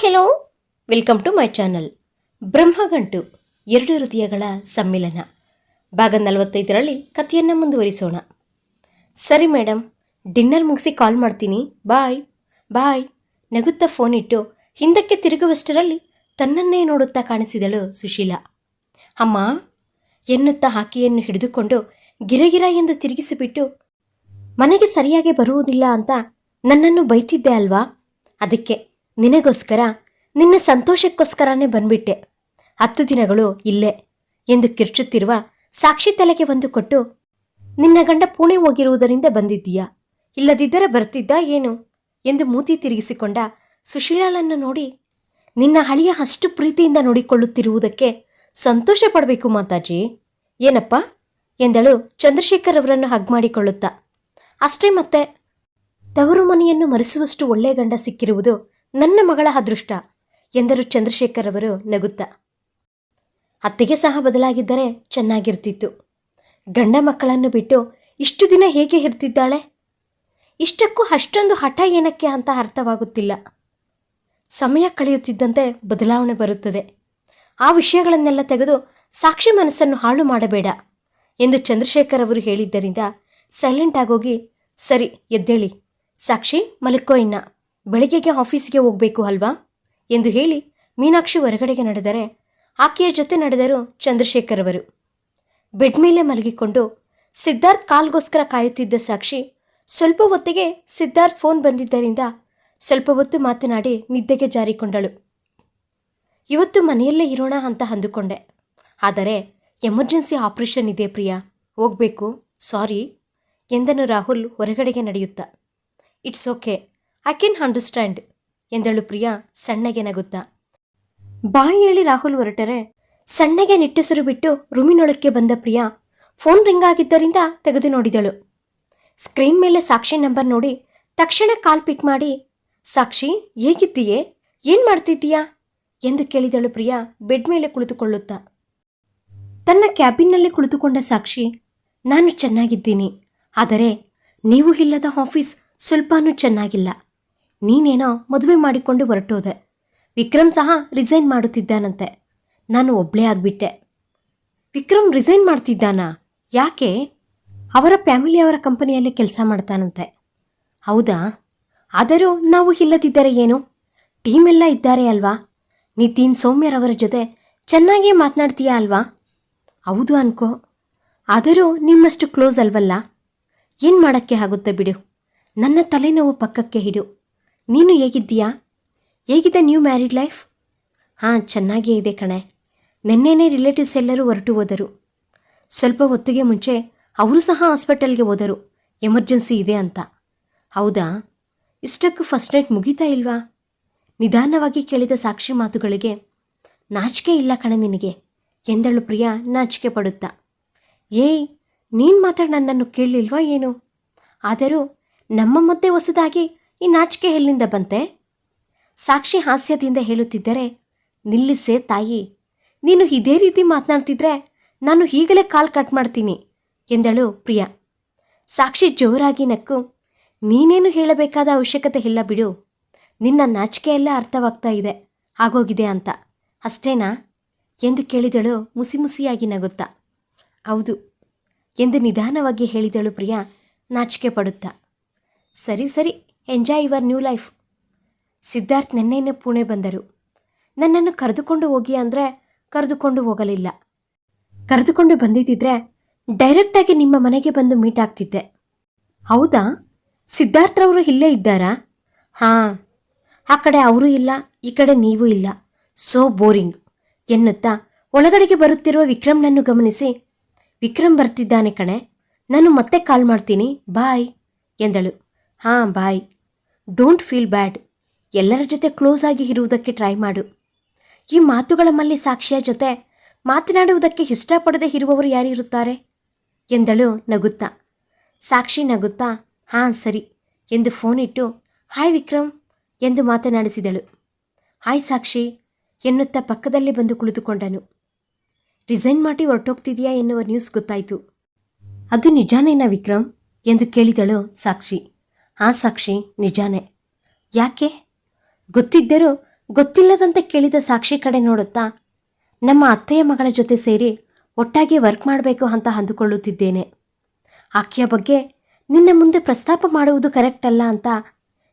Hi hello welcome to my channel Brahmagantu, ಎರಡು ಹೃದಯಗಳ ಸಮ್ಮಿಲನ. ಭಾಗ ನಲವತ್ತೈದರಲ್ಲಿ ಕಥೆಯನ್ನು ಮುಂದುವರಿಸೋಣ. ಸರಿ ಮೇಡಮ್ ಡಿನ್ನರ್ ಮುಗಿಸಿ ಕಾಲ್ ಮಾಡ್ತೀನಿ. ಬಾಯ್ ಬಾಯ್ ನಗುತ್ತಾ ಫೋನ್ ಇಟ್ಟು ಹಿಂದಕ್ಕೆ ತಿರುಗುವಷ್ಟರಲ್ಲಿ ತನ್ನನ್ನೇ ನೋಡುತ್ತಾ ಕಾಣಿಸಿದಳು ಸುಶೀಲಾ. ಅಮ್ಮ, ಎನ್ನುತ್ತಾ ಹಾಕಿಯನ್ನು ಹಿಡಿದುಕೊಂಡು ಗಿರಗಿರ ಎಂದು ತಿರುಗಿಸಿಬಿಟ್ಟು, ಮನೆಗೆ ಸರಿಯಾಗಿ ಬರುವುದಿಲ್ಲ ಅಂತ ನನ್ನನ್ನು ಬೈತಿದ್ದೆ ಅಲ್ವಾ? ಅದಕ್ಕೆ ನಿನಗೋಸ್ಕರ, ನಿನ್ನ ಸಂತೋಷಕ್ಕೋಸ್ಕರನೇ ಬಂದ್ಬಿಟ್ಟೆ. ಹತ್ತು ದಿನಗಳು ಇಲ್ಲೇ ಎಂದು ಕಿರ್ಚುತ್ತಿರುವ ಸಾಕ್ಷಿ ತಲೆಗೆ ಒಂದು ಕೊಟ್ಟು, ನಿನ್ನ ಗಂಡ ಪುಣೆ ಹೋಗಿರುವುದರಿಂದ ಬಂದಿದ್ದೀಯಾ? ಇಲ್ಲದಿದ್ದರೆ ಬರ್ತಿದ್ದ ಏನು? ಎಂದು ಮೂತಿ ತಿರುಗಿಸಿಕೊಂಡ ಸುಶೀಲಾಳನ್ನು ನೋಡಿ, ನಿನ್ನ ಹಳಿಯ ಅಷ್ಟು ಪ್ರೀತಿಯಿಂದ ನೋಡಿಕೊಳ್ಳುತ್ತಿರುವುದಕ್ಕೆ ಸಂತೋಷ ಪಡಬೇಕು ಮಾತಾಜಿ. ಏನಪ್ಪ? ಎಂದಳು ಚಂದ್ರಶೇಖರ್ ಅವರನ್ನು ಹಗ್ ಮಾಡಿಕೊಳ್ಳುತ್ತಾ. ಅಷ್ಟೇ ಮತ್ತೆ, ತವರು ಮನೆಯನ್ನು ಮರೆಸುವಷ್ಟು ಒಳ್ಳೆ ಗಂಡ ಸಿಕ್ಕಿರುವುದು ನನ್ನ ಮಗಳ ಅದೃಷ್ಟ ಎಂದರು ಚಂದ್ರಶೇಖರ್ ಅವರು ನಗುತ್ತಾ. ಅತ್ತೆಗೆ ಸಹ ಬದಲಾಗಿದ್ದರೆ ಚೆನ್ನಾಗಿರ್ತಿತ್ತು. ಗಂಡ ಮಕ್ಕಳನ್ನು ಬಿಟ್ಟು ಇಷ್ಟು ದಿನ ಹೇಗೆ ಇರ್ತಿದ್ದಾಳೆ? ಇಷ್ಟಕ್ಕೂ ಅಷ್ಟೊಂದು ಹಠ ಏನಕ್ಕೆ ಅಂತ ಅರ್ಥವಾಗುತ್ತಿಲ್ಲ. ಸಮಯ ಕಳೆಯುತ್ತಿದ್ದಂತೆ ಬದಲಾವಣೆ ಬರುತ್ತದೆ. ಆ ವಿಷಯಗಳನ್ನೆಲ್ಲ ತೆಗೆದು ಸಾಕ್ಷಿ ಮನಸ್ಸನ್ನು ಹಾಳು ಮಾಡಬೇಡ ಎಂದು ಚಂದ್ರಶೇಖರ್ ಅವರು ಹೇಳಿದ್ದರಿಂದ ಸೈಲೆಂಟ್ ಆಗೋಗಿ, ಸರಿ, ಎದ್ದೇಳಿ. ಸಾಕ್ಷಿ ಮಲಕ್ಕೋ ಇನ್ನ. ಬೆಳಿಗ್ಗೆಗೆ ಆಫೀಸಿಗೆ ಹೋಗಬೇಕು ಅಲ್ವಾ? ಎಂದು ಹೇಳಿ ಮೀನಾಕ್ಷಿ ಹೊರಗಡೆಗೆ ನಡೆದರೆ ಆಕೆಯ ಜೊತೆ ನಡೆದರು ಚಂದ್ರಶೇಖರ್ ಅವರು ಬೆಡ್ ಮೇಲೆ ಮಲಗಿಕೊಂಡು ಸಿದ್ಧಾರ್ಥ್ ಕಾಲ್ಗೋಸ್ಕರ ಕಾಯುತ್ತಿದ್ದ ಸಾಕ್ಷಿ ಸ್ವಲ್ಪ ಹೊತ್ತಿಗೆ ಸಿದ್ಧಾರ್ಥ್ ಫೋನ್ ಬಂದಿದ್ದರಿಂದ ಸ್ವಲ್ಪ ಹೊತ್ತು ಮಾತನಾಡಿ ನಿದ್ದೆಗೆ ಜಾರಿಕೊಂಡಳು. ಇವತ್ತು ಮನೆಯಲ್ಲೇ ಇರೋಣ ಅಂತ ಅಂದುಕೊಂಡೆ. ಆದರೆ ಎಮರ್ಜೆನ್ಸಿ ಆಪರೇಷನ್ ಇದೆ ಪ್ರಿಯಾ. ಹೋಗಬೇಕು. ಸಾರಿ, ಎಂದನು ರಾಹುಲ್ ಹೊರಗಡೆಗೆ ನಡೆಯುತ್ತಾ. It's okay. I can understand ಎಂದಳು ಪ್ರಿಯಾ ಸಣ್ಣಗೆ ನಗುತ್ತಾ. ಬಾಯಿ ಹೇಳಿ ರಾಹುಲ್ ಹೊರಟರೆ. ಸಣ್ಣಗೆ ನಿಟ್ಟುಸಿರು ಬಿಟ್ಟು ರೂಮಿನೊಳಕ್ಕೆ ಬಂದ ಪ್ರಿಯಾ ಫೋನ್ ರಿಂಗ್ ಆಗಿದ್ದರಿಂದ ತೆಗೆದು ನೋಡಿದಳು. ಸ್ಕ್ರೀನ್ ಮೇಲೆ ಸಾಕ್ಷಿ ನಂಬರ್ ನೋಡಿ ತಕ್ಷಣ ಕಾಲ್ ಪಿಕ್ ಮಾಡಿ, ಸಾಕ್ಷಿ, ಹೇಗಿದ್ದೀಯೇ? ಏನ್ ಮಾಡ್ತಿದ್ದೀಯಾ? ಎಂದು ಕೇಳಿದಳು ಪ್ರಿಯಾ ಬೆಡ್ ಮೇಲೆ ಕುಳಿತುಕೊಳ್ಳುತ್ತಾ. ತನ್ನ ಕ್ಯಾಬಿನ್ನಲ್ಲಿ ಕುಳಿತುಕೊಂಡ ಸಾಕ್ಷಿ, ನಾನು ಚೆನ್ನಾಗಿದ್ದೀನಿ, ಆದರೆ ನೀವು ಇಲ್ಲದ ಆಫೀಸ್ ಸ್ವಲ್ಪನೂ ಚೆನ್ನಾಗಿಲ್ಲ. ನೀನೇನೋ ಮದುವೆ ಮಾಡಿಕೊಂಡು ಹೊರಟೋದೆ. ವಿಕ್ರಮ್ ಸಹ ರಿಸೈನ್ ಮಾಡುತ್ತಿದ್ದಾನಂತೆ. ನಾನು ಒಬ್ಳೇ ಆಗಿಬಿಟ್ಟೆ. ವಿಕ್ರಮ್ ರಿಸೈನ್ ಮಾಡ್ತಿದ್ದಾನಾ? ಯಾಕೆ? ಅವರ ಫ್ಯಾಮಿಲಿ ಅವರ ಕಂಪನಿಯಲ್ಲಿ ಕೆಲಸ ಮಾಡ್ತಾನಂತೆ. ಹೌದಾ? ಆದರೂ ನಾವು ಇಲ್ಲದಿದ್ದರೆ ಏನು? ಟೀಮ್ ಎಲ್ಲ ಇದ್ದಾರೆ ಅಲ್ವಾ? ನಿತಿನ್ ಸೌಮ್ಯರವರ ಜೊತೆ ಚೆನ್ನಾಗಿಯೇ ಮಾತನಾಡ್ತೀಯಾ ಅಲ್ವಾ? ಹೌದು ಅನ್ಕೋ. ಆದರೂ ನಿಮ್ಮಷ್ಟು ಕ್ಲೋಸ್ ಅಲ್ವಲ್ಲ? ಏನು ಮಾಡೋಕ್ಕೆ ಆಗುತ್ತೆ ಬಿಡು? ನನ್ನ ತಲೆನೋವು ಪಕ್ಕಕ್ಕೆ ಹಿಡು ನೀನು ಹೇಗಿದ್ದೀಯಾ? ಹೇಗಿದೆ ನ್ಯೂ ಮ್ಯಾರಿಡ್ ಲೈಫ್ ಹಾಂ, ಚೆನ್ನಾಗೇ ಇದೆ ಕಣೆ. ನಿನ್ನೆನೇ ರಿಲೇಟಿವ್ಸ್ ಎಲ್ಲರೂ ಹೊರಟು ಹೋದರು. ಸ್ವಲ್ಪ ಹೊತ್ತಿಗೆ ಮುಂಚೆ ಅವರು ಸಹ ಹಾಸ್ಪಿಟಲ್ಗೆ ಹೋದರು. ಎಮರ್ಜೆನ್ಸಿ ಇದೆ ಅಂತ. ಹೌದಾ? ಇಷ್ಟಕ್ಕೂ ಫಸ್ಟ್ ನೈಟ್ ಮುಗೀತಾ ಇಲ್ವಾ? ನಿಧಾನವಾಗಿ ಕೇಳಿದ ಸಾಕ್ಷಿ ಮಾತುಗಳಿಗೆ, ನಾಚಿಕೆ ಇಲ್ಲ ಕಣೆ ನಿನಗೆ, ಎಂದಳು ಪ್ರಿಯಾ ನಾಚಿಕೆ ಪಡುತ್ತಾ. ಏಯ್, ನೀನು ಮಾತ್ರ ನನ್ನನ್ನು ಕೇಳಲಿಲ್ವಾ ಏನು? ಆದರೂ ನಮ್ಮ ಮಧ್ಯೆ ಹೊಸದಾಗಿ ಈ ನಾಚಿಕೆ ಎಲ್ಲಿಂದ ಬಂತೆ? ಸಾಕ್ಷಿ ಹಾಸ್ಯದಿಂದ ಹೇಳುತ್ತಿದ್ದರೆ, ನಿಲ್ಲಿಸೆ ತಾಯಿ, ನೀನು ಇದೇ ರೀತಿ ಮಾತನಾಡ್ತಿದ್ರೆ ನಾನು ಈಗಲೇ ಕಾಲ್ ಕಟ್ ಮಾಡ್ತೀನಿ ಎಂದಳು ಪ್ರಿಯಾ. ಸಾಕ್ಷಿ ಜೋರಾಗಿ ನಕ್ಕು, ನೀನೇನು ಹೇಳಬೇಕಾದ ಅವಶ್ಯಕತೆ ಇಲ್ಲ ಬಿಡು, ನಿನ್ನ ನಾಚಿಕೆ ಎಲ್ಲ ಅರ್ಥವಾಗ್ತಾ ಇದೆ, ಆಗೋಗಿದೆ ಅಂತ. ಅಷ್ಟೇನಾ? ಎಂದು ಕೇಳಿದಳು ಮುಸಿ ಮುಸಿಯಾಗಿ ನಗುತ್ತಾ. ಹೌದು ಎಂದು ನಿಧಾನವಾಗಿ ಹೇಳಿದಳು ಪ್ರಿಯಾ ನಾಚಿಕೆ ಪಡುತ್ತಾ. ಸರಿ ಸರಿ enjoy your new life Siddharth ನಿನ್ನೆನೇ Pune ಬಂದರು. ನನ್ನನ್ನು ಕರೆದುಕೊಂಡು ಹೋಗಿ ಅಂದರೆ ಕರೆದುಕೊಂಡು ಹೋಗಲಿಲ್ಲ. ಕರೆದುಕೊಂಡು ಬಂದಿದ್ದಿದ್ರೆ ಡೈರೆಕ್ಟಾಗಿ ನಿಮ್ಮ ಮನೆಗೆ ಬಂದು ಮೀಟ್ ಆಗ್ತಿದ್ದೆ. ಹೌದಾ? ಸಿದ್ಧಾರ್ಥ್ರವರು ಇಲ್ಲೇ ಇದ್ದಾರಾ? ಹಾಂ. ಆ ಕಡೆ ಅವರು ಇಲ್ಲ, ಈ ಕಡೆ ನೀವು ಇಲ್ಲ. ಸೋ ಬೋರಿಂಗ್ ಎನ್ನುತ್ತಾ ಒಳಗಡೆಗೆ ಬರುತ್ತಿರುವ ವಿಕ್ರಮ್ನನ್ನು ಗಮನಿಸಿ, ವಿಕ್ರಮ್ ಬರ್ತಿದ್ದಾನೆ ಕಣೆ. ನಾನು ಮತ್ತೆ ಕಾಲ್ ಮಾಡ್ತೀನಿ. ಬಾಯ್ ಎಂದಳು. ಹಾಂ, ಬಾಯ್. ಡೋಂಟ್ ಫೀಲ್ ಬ್ಯಾಡ್ ಎಲ್ಲರ ಜೊತೆ ಕ್ಲೋಸ್ ಆಗಿ ಇರುವುದಕ್ಕೆ ಟ್ರೈ ಮಾಡು. ಈ ಮಾತುಗಳ ಮಲ್ಲಿ ಸಾಕ್ಷಿಯ ಜೊತೆ ಮಾತನಾಡುವುದಕ್ಕೆ ಇಷ್ಟಪಡದೆ ಇರುವವರು ಯಾರಿರುತ್ತಾರೆ? ಎಂದಳು ನಗುತ್ತಾ. ಸಾಕ್ಷಿ ನಗುತ್ತಾ, ಹಾಂ, ಸರಿ, ಎಂದು ಫೋನ್ ಇಟ್ಟು ಹಾಯ್ ವಿಕ್ರಮ್, ಎಂದು ಮಾತನಾಡಿಸಿದಳು. ಹಾಯ್ ಸಾಕ್ಷಿ, ಎನ್ನುತ್ತಾ ಪಕ್ಕದಲ್ಲಿ ಬಂದು ಕುಳಿತುಕೊಂಡನು. ರಿಸೈನ್ ಮಾಡಿ ಹೊರಟೋಗ್ತಿದೆಯಾ ಎನ್ನುವ ನ್ಯೂಸ್ ಗೊತ್ತಾಯಿತು. ಅದು ನಿಜಾನೇನಾ ವಿಕ್ರಮ್? ಎಂದು ಕೇಳಿದಳು ಸಾಕ್ಷಿ. ಆ ಸಾಕ್ಷಿ ನಿಜಾನೇ. ಯಾಕೆ? ಗೊತ್ತಿದ್ದರೂ ಗೊತ್ತಿಲ್ಲದಂತೆ ಕೇಳಿದ ಸಾಕ್ಷಿ ಕಡೆ ನೋಡುತ್ತಾ, ನಮ್ಮ ಅತ್ತೆಯ ಮಗಳ ಜೊತೆ ಸೇರಿ ಒಟ್ಟಾಗಿ ವರ್ಕ್ ಮಾಡಬೇಕು ಅಂತ ಅಂದುಕೊಳ್ಳುತ್ತಿದ್ದೇನೆ. ಆಕೆಯ ಬಗ್ಗೆ ನಿನ್ನ ಮುಂದೆ ಪ್ರಸ್ತಾಪ ಮಾಡುವುದು ಕರೆಕ್ಟ್ ಅಲ್ಲ ಅಂತ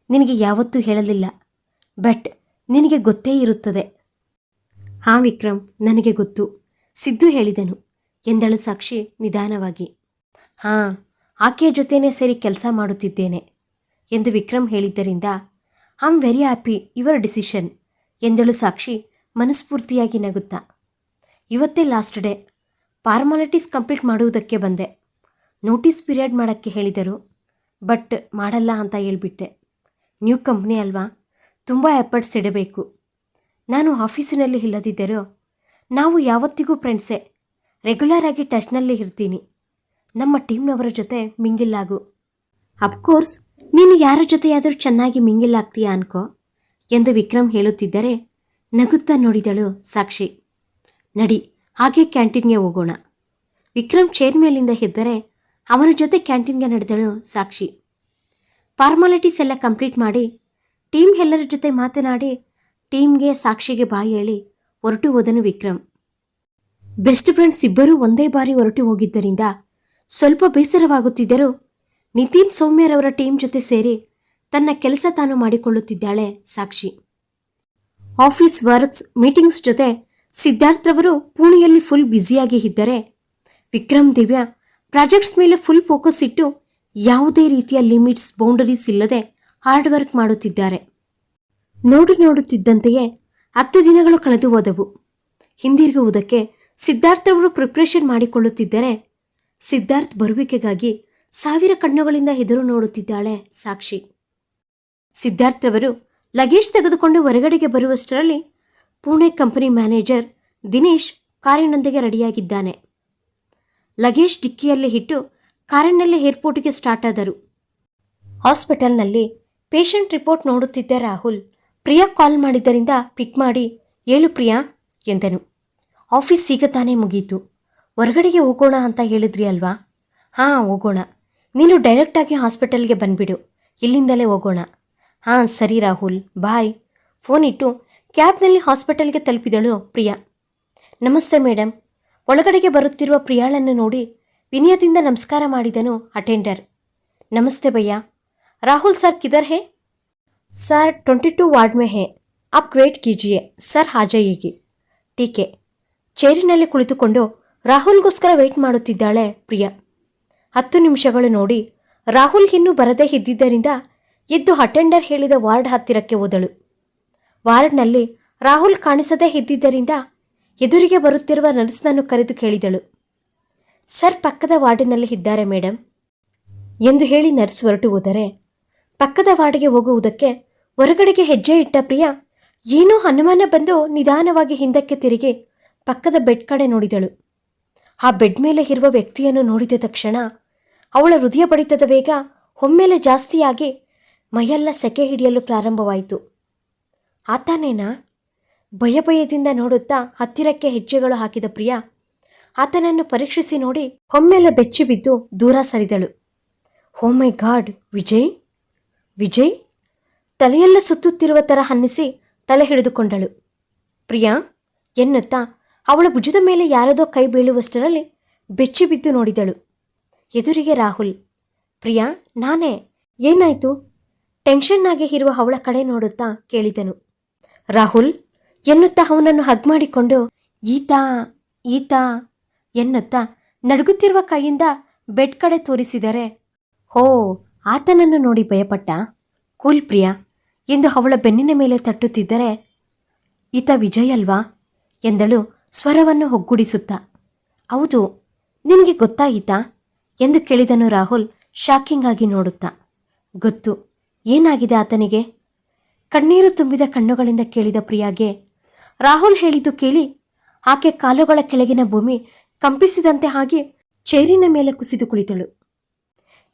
ನಿನಗೆ ಯಾವತ್ತೂ ಹೇಳಲಿಲ್ಲ. ಬಟ್ ನಿನಗೆ ಗೊತ್ತೇ ಇರುತ್ತದೆ. ಹಾಂ ವಿಕ್ರಮ್ ನನಗೆ ಗೊತ್ತು. ಸಿದ್ದು ಹೇಳಿದನು ಎಂದಳು ಸಾಕ್ಷಿ ನಿಧಾನವಾಗಿ. ಹಾಂ, ಆಕೆಯ ಜೊತೆನೇ ಸೇರಿ ಕೆಲಸ ಮಾಡುತ್ತಿದ್ದೇನೆ. ಎಂದು ವಿಕ್ರಮ್ ಹೇಳಿದ್ದರಿಂದ I am very happy your decision ಎಂದಳು ಸಾಕ್ಷಿ ಮನಸ್ಫೂರ್ತಿಯಾಗಿ ನಗುತ್ತಾ. ಇವತ್ತೇ ಲಾಸ್ಟ್ ಡೇ ಫಾರ್ಮಾಲಿಟೀಸ್ ಕಂಪ್ಲೀಟ್ ಮಾಡುವುದಕ್ಕೆ ಬಂದೆ. ನೋಟಿಸ್ ಪೀರಿಯಡ್ ಮಾಡೋಕ್ಕೆ ಹೇಳಿದರು. ಬಟ್ ಮಾಡಲ್ಲ ಅಂತ ಹೇಳ್ಬಿಟ್ಟೆ. ನ್ಯೂ ಕಂಪ್ನಿ ಅಲ್ವಾ? ತುಂಬ ಎಫರ್ಟ್ಸ್ ಇಡಬೇಕು. ನಾನು ಆಫೀಸಿನಲ್ಲಿ ಇಲ್ಲದಿದ್ದರೂ ನಾವು ಯಾವತ್ತಿಗೂ ಫ್ರೆಂಡ್ಸೇ ರೆಗ್ಯುಲರ್ ಆಗಿ ಟಚ್ನಲ್ಲಿ ಇರ್ತೀನಿ. ನಮ್ಮ ಟೀಮ್ನವರ ಜೊತೆ ಮಿಂಗಿಲ್ಲಾಗು ಅಫ್ಕೋರ್ಸ್ ನೀನು ಯಾರ ಜೊತೆಯಾದರೂ ಚೆನ್ನಾಗಿ ಮಿಂಗಿಲ್ ಆಗ್ತೀಯಾ ಅನ್ಕೋ ಎಂದು ವಿಕ್ರಮ್ ಹೇಳುತ್ತಿದ್ದರೆ ನಗುತ್ತಾ ನೋಡಿದಳು ಸಾಕ್ಷಿ. ನಡಿ, ಹಾಗೆ ಕ್ಯಾಂಟೀನ್ಗೆ ಹೋಗೋಣ. ವಿಕ್ರಮ್ ಚೇರ್ ಮೇಲಿಂದ ಹೆದ್ದರೆ ಅವನ ಜೊತೆ ಕ್ಯಾಂಟೀನ್ಗೆ ನಡೆದಳು ಸಾಕ್ಷಿ. ಫಾರ್ಮಾಲಿಟೀಸ್ ಎಲ್ಲ ಕಂಪ್ಲೀಟ್ ಮಾಡಿ ಟೀಮ್ ಎಲ್ಲರ ಜೊತೆ ಮಾತನಾಡಿ ಟೀಮ್ಗೆ ಸಾಕ್ಷಿಗೆ ಬಾಯಿ ಹೇಳಿ ಹೊರಟು ಹೋದನು ವಿಕ್ರಮ್. ಬೆಸ್ಟ್ ಫ್ರೆಂಡ್ಸ್ ಇಬ್ಬರೂ ಒಂದೇ ಬಾರಿ ಹೊರಟು ಹೋಗಿದ್ದರಿಂದ ಸ್ವಲ್ಪ ಬೇಸರವಾಗುತ್ತಿದ್ದರೂ ನಿತಿನ್ ಸೌಮ್ಯರವರ ಟೀಮ್ ಜೊತೆ ಸೇರಿ ತನ್ನ ಕೆಲಸ ತಾನು ಮಾಡಿಕೊಳ್ಳುತ್ತಿದ್ದಾಳೆ ಸಾಕ್ಷಿ. ಆಫೀಸ್ ವರ್ಕ್ಸ್, ಮೀಟಿಂಗ್ಸ್ ಜೊತೆ ಸಿದ್ಧಾರ್ಥ್ರವರು ಪುಣೆಯಲ್ಲಿ ಫುಲ್ ಬ್ಯುಸಿಯಾಗಿ ಇದ್ದರೆ. ವಿಕ್ರಮ್ ದಿವ್ಯಾ ಪ್ರಾಜೆಕ್ಟ್ಸ್ ಮೇಲೆ ಫುಲ್ ಫೋಕಸ್ ಇಟ್ಟು ಯಾವುದೇ ರೀತಿಯ ಲಿಮಿಟ್ಸ್ ಬೌಂಡರೀಸ್ ಇಲ್ಲದೆ ಹಾರ್ಡ್ ವರ್ಕ್ ಮಾಡುತ್ತಿದ್ದಾರೆ. ನೋಡು ನೋಡುತ್ತಿದ್ದಂತೆಯೇ ಹತ್ತು ದಿನಗಳು ಕಳೆದು ಹೋದವು. ಹಿಂದಿರುಗುವುದಕ್ಕೆ ಸಿದ್ಧಾರ್ಥ್ರವರು ಪ್ರಿಪ್ರೇಷನ್ ಮಾಡಿಕೊಳ್ಳುತ್ತಿದ್ದರೆ ಸಿದ್ಧಾರ್ಥ್ ಬರುವಿಕೆಗಾಗಿ ಸಾವಿರ ಕಣ್ಣುಗಳಿಂದ ಎದುರು ನೋಡುತ್ತಿದ್ದಾಳೆ ಸಾಕ್ಷಿ. ಸಿದ್ಧಾರ್ಥವರು ಲಗೇಜ್ ತೆಗೆದುಕೊಂಡು ಹೊರಗಡೆಗೆ ಬರುವಷ್ಟರಲ್ಲಿ ಪುಣೆ ಕಂಪನಿ ಮ್ಯಾನೇಜರ್ ದಿನೇಶ್ ಕಾರಿನೊಂದಿಗೆ ರೆಡಿಯಾಗಿದ್ದಾನೆ. ಲಗೇಜ್ ಡಿಕ್ಕಿಯಲ್ಲಿ ಇಟ್ಟು ಕಾರಿನಲ್ಲಿ ಏರ್ಪೋರ್ಟ್ಗೆ ಸ್ಟಾರ್ಟ್ ಆದರು. ಹಾಸ್ಪಿಟಲ್ನಲ್ಲಿ ಪೇಷಂಟ್ ರಿಪೋರ್ಟ್ ನೋಡುತ್ತಿದ್ದ ರಾಹುಲ್, ಪ್ರಿಯಾ ಕಾಲ್ ಮಾಡಿದ್ದರಿಂದ ಪಿಕ್ ಮಾಡಿ, ಏಳು ಪ್ರಿಯಾ, ಎಂದನು. ಆಫೀಸ್ ಈಗ ತಾನೇ ಮುಗೀತು. ಹೊರಗಡೆಗೆ ಹೋಗೋಣ ಅಂತ ಹೇಳಿದ್ರಿ ಅಲ್ವಾ? ಹಾಂ, ಹೋಗೋಣ. ನೀನು ಡೈರೆಕ್ಟಾಗಿ ಹಾಸ್ಪಿಟಲ್ಗೆ ಬಂದ್ಬಿಡು. ಇಲ್ಲಿಂದಲೇ ಹೋಗೋಣ. ಹಾಂ, ಸರಿ ರಾಹುಲ್. ಬಾಯ್. ಫೋನ್ ಇಟ್ಟು, ಕ್ಯಾಬ್ನಲ್ಲಿ ಹಾಸ್ಪಿಟಲ್ಗೆ ತಲುಪಿದಳು ಪ್ರಿಯಾ. ನಮಸ್ತೆ ಮೇಡಮ್ ಒಳಗಡೆಗೆ ಬರುತ್ತಿರುವ ಪ್ರಿಯಾಳನ್ನು ನೋಡಿ ವಿನಯದಿಂದ ನಮಸ್ಕಾರ ಮಾಡಿದನು ಅಟೆಂಡರ್ ನಮಸ್ತೆ ಭಯ್ಯ. ರಾಹುಲ್ ಸರ್ ಕಿದರ್ ಹೇ? ಸರ್ ಟ್ವೆಂಟಿ ಟು ವಾರ್ಡ್ ಮೇ ಹೇ. ಆಪ್ ವೇಟ್ ಕೀಜಿಯೇ ಸರ್ ಹಾಜಯಿಗೆ ಟೀಕೆ ಚೇರಿನಲ್ಲಿ ಕುಳಿತುಕೊಂಡು ರಾಹುಲ್ಗೋಸ್ಕರ ವೇಟ್ ಮಾಡುತ್ತಿದ್ದಾಳೆ ಪ್ರಿಯಾ. ಹತ್ತು ನಿಮಿಷಗಳು ನೋಡಿ ರಾಹುಲ್ ಇನ್ನೂ ಬರದೇ ಇದ್ದಿದ್ದರಿಂದ ಎದ್ದು ಅಟೆಂಡರ್ ಹೇಳಿದ ವಾರ್ಡ್ ಹತ್ತಿರಕ್ಕೆ ಹೋದಳು. ವಾರ್ಡ್ನಲ್ಲಿ ರಾಹುಲ್ ಕಾಣಿಸದೇ ಇದ್ದಿದ್ದರಿಂದ ಎದುರಿಗೆ ಬರುತ್ತಿರುವ ನರ್ಸ್ನನ್ನು ಕರೆದು ಕೇಳಿದಳು. ಸರ್, ಪಕ್ಕದ ವಾರ್ಡಿನಲ್ಲಿ ಇದ್ದಾರೆ ಮೇಡಮ್ ಎಂದು ಹೇಳಿ ನರ್ಸ್ ಹೊರಟು ಹೋದರೆ, ಪಕ್ಕದ ವಾರ್ಡ್ಗೆ ಹೋಗುವುದಕ್ಕೆ ಹೊರಗಡೆಗೆ ಹೆಜ್ಜೆ ಇಟ್ಟ ಪ್ರಿಯಾ ಏನೋ ಅನುಮಾನ ಬಂದು ನಿಧಾನವಾಗಿ ಹಿಂದಕ್ಕೆ ತಿರುಗಿ ಪಕ್ಕದ ಬೆಡ್ ಕಡೆ ನೋಡಿದಳು. ಆ ಬೆಡ್ ಮೇಲೆ ಇರುವ ವ್ಯಕ್ತಿಯನ್ನು ನೋಡಿದ ತಕ್ಷಣ ಅವಳ ಹೃದಯ ಬಡಿತದ ವೇಗ ಒಮ್ಮೆಲೆ ಜಾಸ್ತಿಯಾಗಿ ಮೈಯೆಲ್ಲ ಸೆಕೆ ಹಿಡಿಯಲು ಪ್ರಾರಂಭವಾಯಿತು. ಆತನೇನಾ? ಭಯ ಭಯದಿಂದ ನೋಡುತ್ತಾ ಹತ್ತಿರಕ್ಕೆ ಹೆಜ್ಜೆಗಳು ಹಾಕಿದ ಪ್ರಿಯಾ ಆತನನ್ನು ಪರೀಕ್ಷಿಸಿ ನೋಡಿ ಒಮ್ಮೆಲೆ ಬೆಚ್ಚಿ ಬಿದ್ದು ದೂರ ಸರಿದಳು. Oh my god, Vijay? Vijay? ತಲೆಯೆಲ್ಲ ಸುತ್ತುತ್ತಿರುವ ಥರ ಹನ್ನಿಸಿ ತಲೆ ಹಿಡಿದುಕೊಂಡಳು. ಪ್ರಿಯಾ, ಎನ್ನುತ್ತಾ ಅವಳ ಭುಜದ ಮೇಲೆ ಯಾರದೋ ಕೈ ಬೀಳುವಷ್ಟರಲ್ಲಿ ಬೆಚ್ಚಿ ಬಿದ್ದು ನೋಡಿದಳು. ಎದುರಿಗೆ ರಾಹುಲ್. ಪ್ರಿಯಾ, ನಾನೇ. ಏನಾಯ್ತು? ಟೆನ್ಷನ್ನಾಗಿ ಇರುವ ಅವಳ ಕಡೆ ನೋಡುತ್ತಾ ಕೇಳಿದನು. ರಾಹುಲ್, ಎನ್ನುತ್ತಾ ಅವನನ್ನು ಹಗ್ ಮಾಡಿಕೊಂಡು, ಈತ ಈತ, ಎನ್ನುತ್ತಾ ನಡುಗುತ್ತಿರುವ ಕೈಯಿಂದ ಬೆಡ್ ಕಡೆ ತೋರಿಸಿದರೆ, ಹೋ, ಆತನನ್ನು ನೋಡಿ ಭಯಪಟ್ಟ. ಕೂಲ್ ಪ್ರಿಯಾ, ಎಂದು ಅವಳ ಬೆನ್ನಿನ ಮೇಲೆ ತಟ್ಟುತ್ತಿದ್ದರೆ, ಈತ ವಿಜಯ್ ಅಲ್ವಾ? ಎಂದಳು ಸ್ವರವನ್ನು ಒಗ್ಗೂಡಿಸುತ್ತಾ. ಹೌದು. ನಿನಗೆ ಗೊತ್ತಾಯಿತಾ ಎಂದು ಕೇಳಿದನು ರಾಹುಲ್ ಶಾಕಿಂಗ್ ಆಗಿ ನೋಡುತ್ತಾ. ಗೊತ್ತು, ಏನಾಗಿದೆ ಆತನಿಗೆ? ಕಣ್ಣೀರು ತುಂಬಿದ ಕಣ್ಣುಗಳಿಂದ ಕೇಳಿದ ಪ್ರಿಯಾಗೆ, ರಾಹುಲ್ ಹೇಳಿದ್ದು ಕೇಳಿ, ಆಕೆ ಕಾಲುಗಳ ಕೆಳಗಿನ ಭೂಮಿ ಕಂಪಿಸಿದಂತೆ ಹಾಗೆ ಚೇರಿನ ಮೇಲೆ ಕುಸಿದು ಕುಳಿತಳು.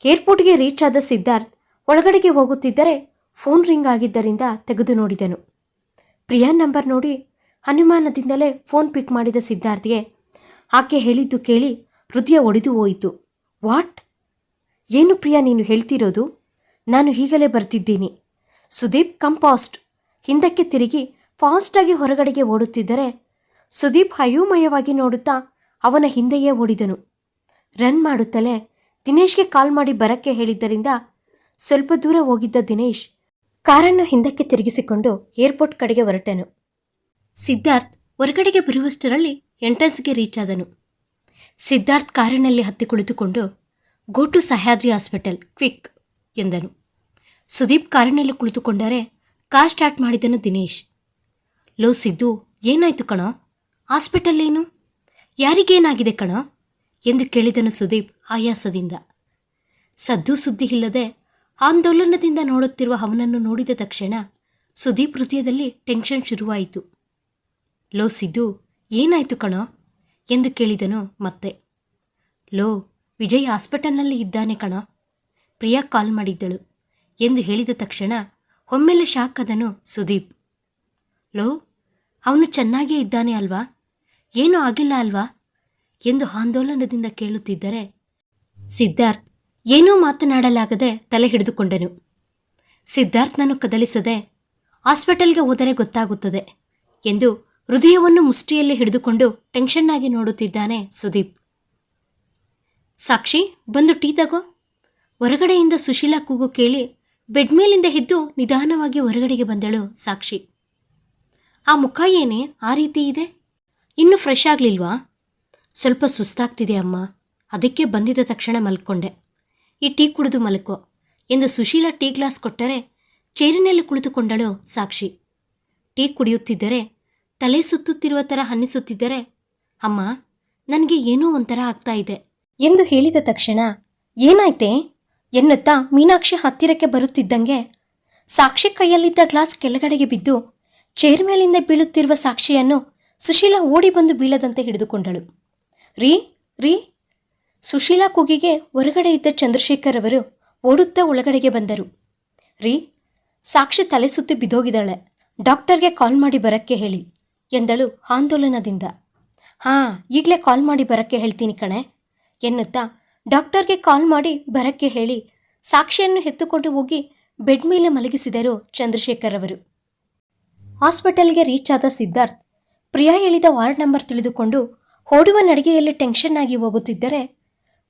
ಏರ್ಪೋರ್ಟ್ಗೆ ರೀಚ್ ಆದ ಸಿದ್ಧಾರ್ಥ್ ಒಳಗಡೆಗೆ ಹೋಗುತ್ತಿದ್ದರೆ ಫೋನ್ ರಿಂಗ್ ಆಗಿದ್ದರಿಂದ ತೆಗೆದು ನೋಡಿದನು. ಪ್ರಿಯಾ ನಂಬರ್ ನೋಡಿ ಅನುಮಾನದಿಂದಲೇ ಫೋನ್ ಪಿಕ್ ಮಾಡಿದ ಸಿದ್ಧಾರ್ಥ್ಗೆ ಆಕೆ ಹೇಳಿದ್ದು ಕೇಳಿ ಹೃದಯ ಒಡೆದು ಹೋಯಿತು. ವಾಟ್? ಏನು ಪ್ರಿಯಾ ನೀನು ಹೇಳ್ತಿರೋದು? ನಾನು ಈಗಲೇ ಬರ್ತಿದ್ದೀನಿ. ಸುದೀಪ್ ಕಂಪಾಸ್ಟ್. ಹಿಂದಕ್ಕೆ ತಿರುಗಿ ಫಾಸ್ಟಾಗಿ ಹೊರಗಡೆಗೆ ಓಡುತ್ತಿದ್ದರೆ ಸುದೀಪ್ ಹಯೋಮಯವಾಗಿ ನೋಡುತ್ತಾ ಅವನ ಹಿಂದೆಯೇ ಓಡಿದನು. ರನ್ ಮಾಡುತ್ತಲೇ ದಿನೇಶ್ಗೆ ಕಾಲ್ ಮಾಡಿ ಬರಕ್ಕೆ ಹೇಳಿದ್ದರಿಂದ ಸ್ವಲ್ಪ ದೂರ ಹೋಗಿದ್ದ ದಿನೇಶ್ ಕಾರನ್ನು ಹಿಂದಕ್ಕೆ ತಿರುಗಿಸಿಕೊಂಡು ಏರ್ಪೋರ್ಟ್ ಕಡೆಗೆ ಹೊರಟನು. ಸಿದ್ಧಾರ್ಥ್ ಹೊರಗಡೆಗೆ ಬರುವಷ್ಟರಲ್ಲಿ ಎಂಟ್ರೆನ್ಸ್ಗೆ ರೀಚ್ ಆದನು. ಸಿದ್ಧಾರ್ಥ್ ಕಾರಿನಲ್ಲಿ ಹತ್ತಿ ಕುಳಿತುಕೊಂಡು go to Sahyadri hospital quick ಎಂದನು. ಸುದೀಪ್ ಕಾರಿನಲ್ಲಿ ಕುಳಿತುಕೊಂಡರೆ ಕಾರ್ ಸ್ಟಾರ್ಟ್ ಮಾಡಿದನು ದಿನೇಶ್. ಲೋ ಸಿದ್ದು, ಏನಾಯ್ತು ಕಣೋ? ಹಾಸ್ಪಿಟಲ್ ಏನು? ಯಾರಿಗೇನಾಗಿದೆ ಕಣೋ? ಎಂದು ಕೇಳಿದನು ಸುದೀಪ್ ಆಯಾಸದಿಂದ. ಸದ್ದು ಸುದ್ದಿ ಇಲ್ಲದೆ ಆಂದೋಲನದಿಂದ ನೋಡುತ್ತಿರುವ ಅವನನ್ನು ನೋಡಿದ ತಕ್ಷಣ ಸುದೀಪ್ ಹೃದಯದಲ್ಲಿ ಟೆನ್ಷನ್ ಶುರುವಾಯಿತು. ಲೋ ಸಿದ್ದು, ಏನಾಯ್ತು ಕಣೋ? ಎಂದು ಕೇಳಿದನು ಮತ್ತೆ. ಲೋ, ವಿಜಯ್ ಹಾಸ್ಪಿಟಲ್ನಲ್ಲಿ ಇದ್ದಾನೆ ಕಣ. ಪ್ರಿಯಾ ಕಾಲ್ ಮಾಡಿದ್ದಳು ಎಂದು ಹೇಳಿದ ತಕ್ಷಣ ಒಮ್ಮೆಲೆ ಶಾಕ್ ಅದನು ಸುದೀಪ್. ಲೋ, ಅವನು ಚೆನ್ನಾಗೇ ಇದ್ದಾನೆ ಅಲ್ವಾ? ಏನೂ ಆಗಿಲ್ಲ ಅಲ್ವಾ? ಎಂದು ಆಂದೋಲನದಿಂದ ಕೇಳುತ್ತಿದ್ದರೆ ಸಿದ್ಧಾರ್ಥ್ ಏನೂ ಮಾತನಾಡಲಾಗದೆ ತಲೆ ಹಿಡಿದುಕೊಂಡನು. ಸಿದ್ಧಾರ್ಥ್ನನ್ನು ಕದಲಿಸದೆ ಹಾಸ್ಪಿಟಲ್ಗೆ ಹೋದರೆ ಗೊತ್ತಾಗುತ್ತದೆ ಎಂದು ಹೃದಯವನ್ನು ಮುಷ್ಟಿಯಲ್ಲಿ ಹಿಡಿದುಕೊಂಡು ಟೆನ್ಷನ್ನಾಗಿ ನೋಡುತ್ತಿದ್ದಾನೆ ಸುದೀಪ್. ಸಾಕ್ಷಿ, ಬಂದು ಟೀ ತಗೋ. ಹೊರಗಡೆಯಿಂದ ಸುಶೀಲಾ ಕೂಗು ಕೇಳಿ ಬೆಡ್ ಮೇಲಿಂದ ಎದ್ದು ನಿಧಾನವಾಗಿ ಹೊರಗಡೆಗೆ ಬಂದಳು ಸಾಕ್ಷಿ. ಆ ಮುಖ ಏನೇ? ಆ ರೀತಿ ಇದೆ? ಇನ್ನೂ ಫ್ರೆಶ್ ಆಗಲಿಲ್ವಾ? ಸ್ವಲ್ಪ ಸುಸ್ತಾಗ್ತಿದೆ ಅಮ್ಮ. ಅದಕ್ಕೆ ಬಂದಿದ್ದ ತಕ್ಷಣ ಮಲ್ಕೊಂಡೆ. ಈ ಟೀ ಕುಡಿದು ಮಲ್ಕೋ ಎಂದು ಸುಶೀಲಾ ಟೀ ಗ್ಲಾಸ್ ಕೊಟ್ಟರೆ ಚೇರಿನಲ್ಲಿ ಕುಳಿತುಕೊಂಡಳು ಸಾಕ್ಷಿ. ಟೀ ಕುಡಿಯುತ್ತಿದ್ದರೆ ತಲೆ ಸುತ್ತುತ್ತಿರುವ ಥರ ಅನ್ನಿಸುತ್ತಿದ್ದರೆ, ಅಮ್ಮ, ನನಗೆ ಏನೋ ಒಂಥರ ಆಗ್ತಾ ಇದೆ ಎಂದು ಹೇಳಿದ ತಕ್ಷಣ, ಏನಾಯ್ತೆ? ಎನ್ನುತ್ತಾ ಮೀನಾಕ್ಷಿ ಹತ್ತಿರಕ್ಕೆ ಬರುತ್ತಿದ್ದಂಗೆ, ಸಾಕ್ಷಿ ಕೈಯಲ್ಲಿದ್ದ ಗ್ಲಾಸ್ ಕೆಳಗಡೆಗೆ ಬಿದ್ದು, ಚೇರ್ ಮೇಲಿಂದ ಬೀಳುತ್ತಿರುವ ಸಾಕ್ಷಿಯನ್ನು ಸುಶೀಲಾ ಓಡಿ ಬಂದು ಬೀಳದಂತೆ ಹಿಡಿದುಕೊಂಡಳು. ರೀ ರೀ, ಸುಶೀಲಾ ಕೂಗಿಗೆ ಹೊರಗಡೆ ಇದ್ದ ಚಂದ್ರಶೇಖರ್ ಅವರು ಓಡುತ್ತಾ ಒಳಗಡೆಗೆ ಬಂದರು. ರೀ, ಸಾಕ್ಷಿ ತಲೆ ಸುತ್ತಿ ಬಿದ್ದೋಗಿದ್ದಾಳೆ. ಡಾಕ್ಟರ್ಗೆ ಕಾಲ್ ಮಾಡಿ ಬರಕ್ಕೆ ಹೇಳಿ. ಎಂದಳು ಆಂದೋಲನದಿಂದ. ಹಾಂ, ಈಗಲೇ ಕಾಲ್ ಮಾಡಿ ಬರಕ್ಕೆ ಹೇಳ್ತೀನಿ ಕಣೆ, ಎನ್ನುತ್ತಾ ಡಾಕ್ಟರ್ಗೆ ಕಾಲ್ ಮಾಡಿ ಬರಕ್ಕೆ ಹೇಳಿ ಸಾಕ್ಷಿಯನ್ನು ಎತ್ತುಕೊಂಡು ಹೋಗಿ ಬೆಡ್ ಮೇಲೆ ಮಲಗಿಸಿದರು ಚಂದ್ರಶೇಖರ್ ಅವರು ಹಾಸ್ಪಿಟಲ್ಗೆ ರೀಚ್ ಆದ ಸಿದ್ಧಾರ್ಥ್, ಪ್ರಿಯಾ ಹೇಳಿದ ವಾರ್ಡ್ ನಂಬರ್ ತಿಳಿದುಕೊಂಡು ಓಡುವ ನಡಿಗೆಯಲ್ಲಿ ಟೆನ್ಷನ್ ಆಗಿ ಹೋಗುತ್ತಿದ್ದರೆ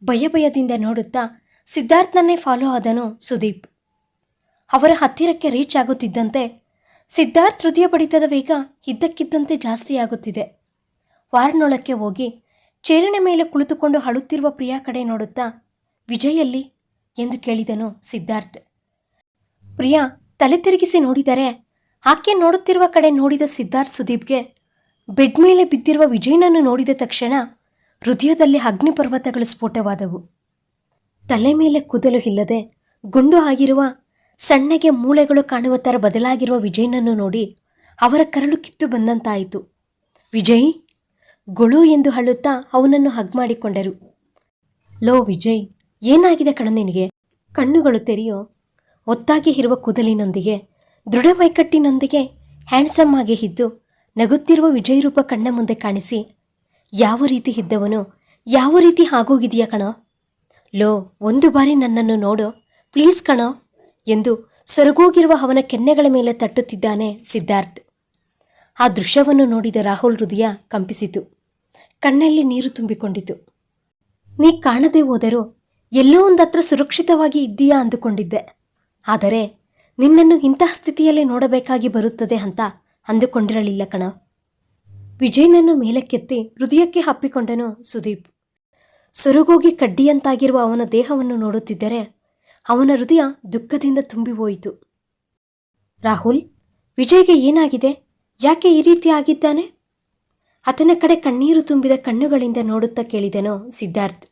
ಭಯ ಭಯದಿಂದ ನೋಡುತ್ತಾ ಸಿದ್ಧಾರ್ಥ್ನನ್ನೇ ಫಾಲೋ ಆದನು ಸುದೀಪ್. ಅವರ ಹತ್ತಿರಕ್ಕೆ ರೀಚ್ ಆಗುತ್ತಿದ್ದಂತೆ ಸಿದ್ಧಾರ್ಥ್ ಹೃದಯ ಬಡಿತದ ವೇಗ ಇದ್ದಕ್ಕಿದ್ದಂತೆ ಜಾಸ್ತಿಯಾಗುತ್ತಿದೆ ವಾರ್ನೊಳಕ್ಕೆ ಹೋಗಿ ಚೇರಿನ ಮೇಲೆ ಕುಳಿತುಕೊಂಡು ಅಳುತ್ತಿರುವ ಪ್ರಿಯಾ ಕಡೆ ನೋಡುತ್ತಾ ವಿಜಯಲ್ಲಿ ಎಂದು ಕೇಳಿದನು ಸಿದ್ಧಾರ್ಥ್. ಪ್ರಿಯಾ, ತಲೆ ತಿರುಗಿಸಿ ನೋಡಿದರೆ, ಆಕೆ ನೋಡುತ್ತಿರುವ ಕಡೆ ನೋಡಿದ ಸಿದ್ಧಾರ್ಥ್ ಸುದೀಪ್ಗೆ ಬೆಡ್ ಮೇಲೆ ಬಿದ್ದಿರುವ ವಿಜಯನನ್ನು ನೋಡಿದ ತಕ್ಷಣ ಹೃದಯದಲ್ಲಿ ಅಗ್ನಿಪರ್ವತಗಳು ಸ್ಫೋಟವಾದವು. ತಲೆ ಮೇಲೆ ಕೂದಲು ಇಲ್ಲದೆ, ಗುಂಡು ಆಗಿರುವ ಸಣ್ಣಗೆ ಮೂಳೆಗಳು ಕಾಣುವ ಥರ ಬದಲಾಗಿರುವ ವಿಜಯ್ನನ್ನು ನೋಡಿ ಅವರ ಕರಳು ಕಿತ್ತು ಬಂದಂತಾಯಿತು. ವಿಜಯ್, ಗೊಳು ಎಂದು ಅಳುತ್ತಾ ಅವನನ್ನು ಹಗ್ ಮಾಡಿಕೊಂಡರು. ಲೋ ವಿಜಯ್, ಏನಾಗಿದೆ ಕಣ ನಿನಗೆ? ಕಣ್ಣುಗಳು ತೆರೆಯೋ ಒತ್ತಾಗಿ ಇರುವ ಕೂದಲಿನೊಂದಿಗೆ, ದೃಢ ಮೈಕಟ್ಟಿನೊಂದಿಗೆ, ಹ್ಯಾಂಡ್ಸಮ್ ಆಗಿ ಇದ್ದು ನಗುತ್ತಿರುವ ವಿಜಯ್ ರೂಪ ಕಣ್ಣ ಮುಂದೆ ಕಾಣಿಸಿ, ಯಾವ ರೀತಿ ಇದ್ದವನು ಯಾವ ರೀತಿ ಆಗೋಗಿದೆಯಾ ಕಣೋ? ಲೋ, ಒಂದು ಬಾರಿ ನನ್ನನ್ನು ನೋಡು. ಪ್ಲೀಸ್ ಕಣೋ. ಎಂದು ಸೊರಗೋಗಿರುವ ಅವನ ಕೆನ್ನೆಗಳ ಮೇಲೆ ತಟ್ಟುತ್ತಿದ್ದಾನೆ ಸಿದ್ಧಾರ್ಥ್. ಆ ದೃಶ್ಯವನ್ನು ನೋಡಿದ ರಾಹುಲ್ ಹೃದಯ ಕಂಪಿಸಿತು. ಕಣ್ಣಲ್ಲಿ ನೀರು ತುಂಬಿಕೊಂಡಿತು. ನೀ ಕಾಣದೆ ಹೋದರೂ ಎಲ್ಲೋ ಒಂದತ್ರ ಸುರಕ್ಷಿತವಾಗಿ ಇದ್ದೀಯಾ? ಅಂದುಕೊಂಡಿದ್ದೆ. ಆದರೆ ನಿನ್ನನ್ನು ಇಂತಹ ಸ್ಥಿತಿಯಲ್ಲಿ ನೋಡಬೇಕಾಗಿ ಬರುತ್ತದೆ ಅಂತ ಅಂದುಕೊಂಡಿರಲಿಲ್ಲ ಕಣ. ವಿಜಯನನ್ನು ಮೇಲಕ್ಕೆತ್ತಿ ಹೃದಯಕ್ಕೆ ಹಪ್ಪಿಕೊಂಡನು ಸುದೀಪ್. ಸೊರಗೋಗಿ ಕಡ್ಡಿಯಂತಾಗಿರುವ ಅವನ ದೇಹವನ್ನು ನೋಡುತ್ತಿದ್ದರೆ ಅವನ ಹೃದಯ ದುಃಖದಿಂದ ತುಂಬಿ ಹೋಯಿತು ರಾಹುಲ್, ವಿಜಯ್ಗೆ ಏನಾಗಿದೆ? ಯಾಕೆ ಈ ರೀತಿ ಆಗಿದ್ದಾನೆ? ಆತನ ಕಡೆ ಕಣ್ಣೀರು ತುಂಬಿದ ಕಣ್ಣುಗಳಿಂದ ನೋಡುತ್ತಾ ಕೇಳಿದನೋ ಸಿದ್ಧಾರ್ಥ್.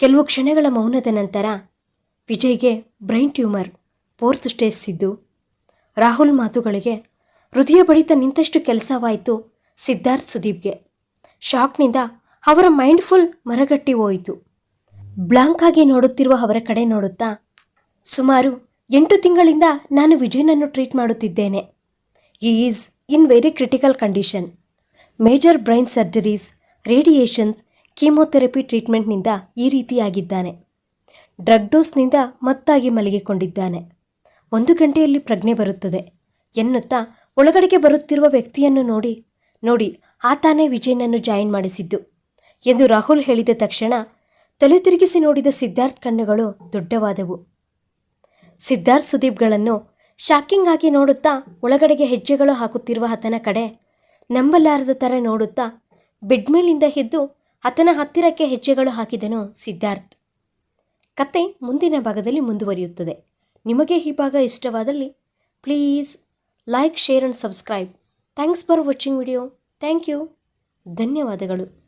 ಕೆಲವು ಕ್ಷಣಗಳ ಮೌನದ ನಂತರ ವಿಜಯ್ಗೆ ಬ್ರೈನ್ ಟ್ಯೂಮರ್ ಫೋರ್ತ್ ಸ್ಟೇಜ್ ಇದ್ದು, ರಾಹುಲ್ ಮಾತುಗಳಿಗೆ, ಹೃದಯ ಬಡಿತ ನಿಂತಷ್ಟು ಕೆಲಸವಾಯಿತು ಸಿದ್ಧಾರ್ಥ್ ಸುದೀಪ್ಗೆ. ಶಾಕ್ನಿಂದ ಅವರ ಮೈಂಡ್ ಫುಲ್ ಮರಗಟ್ಟಿ ಹೋಯಿತು. ಬ್ಲಾಂಕ್ ಆಗಿ ನೋಡುತ್ತಿರುವ ಅವರ ಕಡೆ ನೋಡುತ್ತಾ, ಸುಮಾರು ಎಂಟು ತಿಂಗಳಿಂದ ನಾನು ವಿಜಯನನ್ನು ಟ್ರೀಟ್ ಮಾಡುತ್ತಿದ್ದೇನೆ. ಈ is in very critical condition. Major brain surgeries, radiations, chemotherapy ಟ್ರೀಟ್ಮೆಂಟ್ನಿಂದ ಈ ರೀತಿಯಾಗಿದ್ದಾನೆ. ಡ್ರಗ್ ಡೋಸ್ನಿಂದ ಮತ್ತಾಗಿ ಮಲಗಿಕೊಂಡಿದ್ದಾನೆ. ಒಂದು ಗಂಟೆಯಲ್ಲಿ ಪ್ರಜ್ಞೆ ಬರುತ್ತದೆ, ಎನ್ನುತ್ತಾ ಒಳಗಡೆಗೆ ಬರುತ್ತಿರುವ ವ್ಯಕ್ತಿಯನ್ನು ನೋಡಿ ನೋಡಿ, ಆತಾನೇ ವಿಜಯನನ್ನು ಜಾಯಿನ್ ಮಾಡಿಸಿದ್ದು, ಎಂದು ರಾಹುಲ್ ಹೇಳಿದ ತಕ್ಷಣ ತಲೆ ತಿರುಗಿಸಿ ನೋಡಿದ ಸಿದ್ಧಾರ್ಥ್ ಕಣ್ಣುಗಳು ದೊಡ್ಡವಾದವು. ಸಿದ್ಧಾರ್ಥ್ ಸುದೀಪ್ಗಳನ್ನು ಶಾಕಿಂಗ್ ಆಗಿ ನೋಡುತ್ತಾ ಒಳಗಡೆಗೆ ಹೆಜ್ಜೆಗಳು ಹಾಕುತ್ತಿರುವ ಆತನ ಕಡೆ ನಂಬಲಾರದ ಥರ ನೋಡುತ್ತಾ ಬೆಡ್ ಮೇಲಿಂದ ಎದ್ದು ಆತನ ಹತ್ತಿರಕ್ಕೆ ಹೆಜ್ಜೆಗಳು ಹಾಕಿದನು ಸಿದ್ಧಾರ್ಥ್. ಕತೆ ಮುಂದಿನ ಭಾಗದಲ್ಲಿ ಮುಂದುವರಿಯುತ್ತದೆ. ನಿಮಗೆ ಈ ಭಾಗ ಇಷ್ಟವಾದಲ್ಲಿ please like, share and subscribe. Thanks for watching video. Thank you. ಧನ್ಯವಾದಗಳು.